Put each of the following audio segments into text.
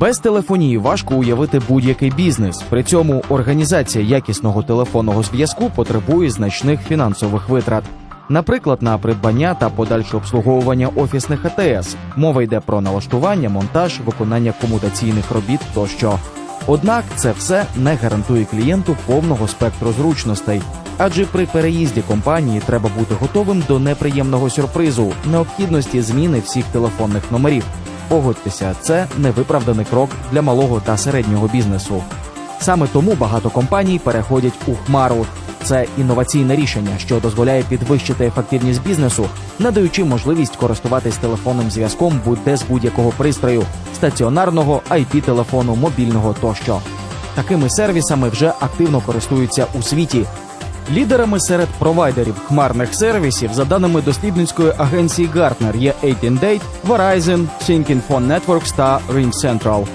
Без телефонії важко уявити будь-який бізнес. При цьому організація якісного телефонного зв'язку потребує значних фінансових витрат. Наприклад, на придбання та подальше обслуговування офісних АТС. Мова йде про налаштування, монтаж, виконання комутаційних робіт тощо. Однак це все не гарантує клієнту повного спектру зручностей, адже при переїзді компанії треба бути готовим до неприємного сюрпризу, необхідності зміни всіх телефонних номерів. Погодьтеся, це невиправданий крок для малого та середнього бізнесу. Саме тому багато компаній переходять у хмару. Це інноваційне рішення, що дозволяє підвищити ефективність бізнесу, надаючи можливість користуватись телефонним зв'язком будь-де з будь-якого пристрою стаціонарного, IP-телефону, мобільного тощо. Такими сервісами вже активно користуються у світі. Лідерами серед провайдерів хмарних сервісів, за даними дослідницької агенції Gartner, є 18Date, Verizon, Thinking Phone Networks та RingCentral.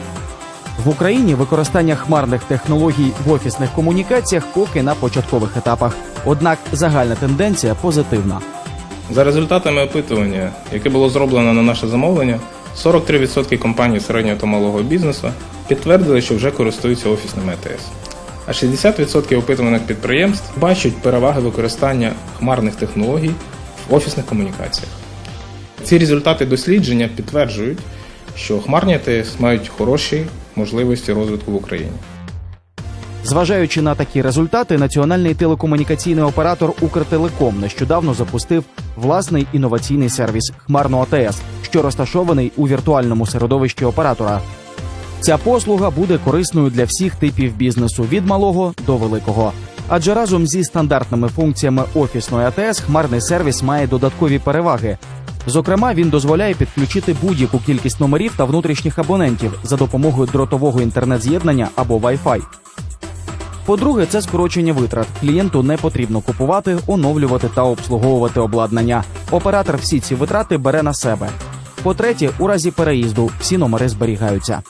В Україні використання хмарних технологій в офісних комунікаціях поки на початкових етапах. Однак загальна тенденція позитивна. За результатами опитування, яке було зроблено на наше замовлення, 43% компаній середнього та малого бізнесу підтвердили, що вже користуються офісними АТС. А 60% опитуваних підприємств бачать переваги використання хмарних технологій в офісних комунікаціях. Ці результати дослідження підтверджують, що хмарні АТС мають хороші можливості розвитку в Україні. Зважаючи на такі результати, національний телекомунікаційний оператор Укртелеком нещодавно запустив власний інноваційний сервіс Хмарно АТС, що розташований у віртуальному середовищі оператора. Ця послуга буде корисною для всіх типів бізнесу від малого до великого. Адже разом зі стандартними функціями офісної АТС хмарний сервіс має додаткові переваги. Зокрема, він дозволяє підключити будь-яку кількість номерів та внутрішніх абонентів за допомогою дротового інтернет-з'єднання або Wi-Fi. По-друге, це скорочення витрат. Клієнту не потрібно купувати, оновлювати та обслуговувати обладнання. Оператор всі ці витрати бере на себе. По-третє, у разі переїзду всі номери зберігаються.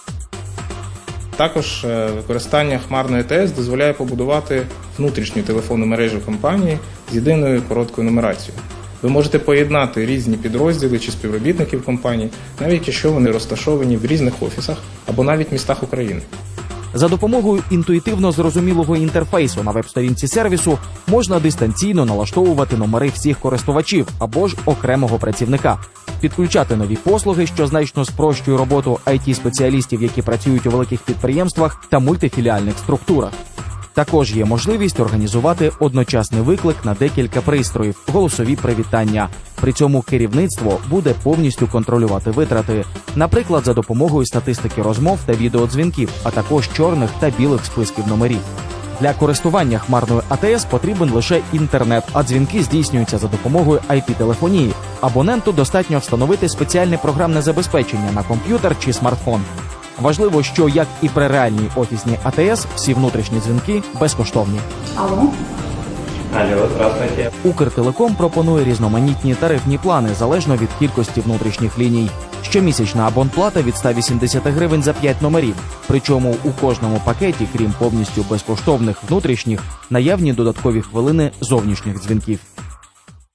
Також е, використання хмарної ТС дозволяє побудувати внутрішню телефонну мережу компанії з єдиною короткою нумерацією. Ви можете поєднати різні підрозділи чи співробітників компанії, навіть якщо вони розташовані в різних офісах або навіть містах України. За допомогою інтуїтивно зрозумілого інтерфейсу на веб-сторінці сервісу можна дистанційно налаштовувати номери всіх користувачів або ж окремого працівника, підключати нові послуги, що значно спрощує роботу it спеціалістів які працюють у великих підприємствах та мультифіліальних структурах. Також є можливість організувати одночасний виклик на декілька пристроїв, голосові привітання. При цьому керівництво буде повністю контролювати витрати, наприклад, за допомогою статистики розмов та відеодзвінків, а також чорних та білих списків номерів. Для користування хмарною АТС потрібен лише інтернет, а дзвінки здійснюються за допомогою IP-телефонії. Абоненту достатньо встановити спеціальне програмне забезпечення на комп'ютер чи смартфон. Важливо, що як і при реальній офісній АТС, всі внутрішні дзвінки безкоштовні. Алло, Алло, здравствуйте. Укртелеком пропонує різноманітні тарифні плани залежно від кількості внутрішніх ліній. Щомісячна абонплата від 180 гривень за 5 номерів. Причому у кожному пакеті, крім повністю безкоштовних внутрішніх, наявні додаткові хвилини зовнішніх дзвінків.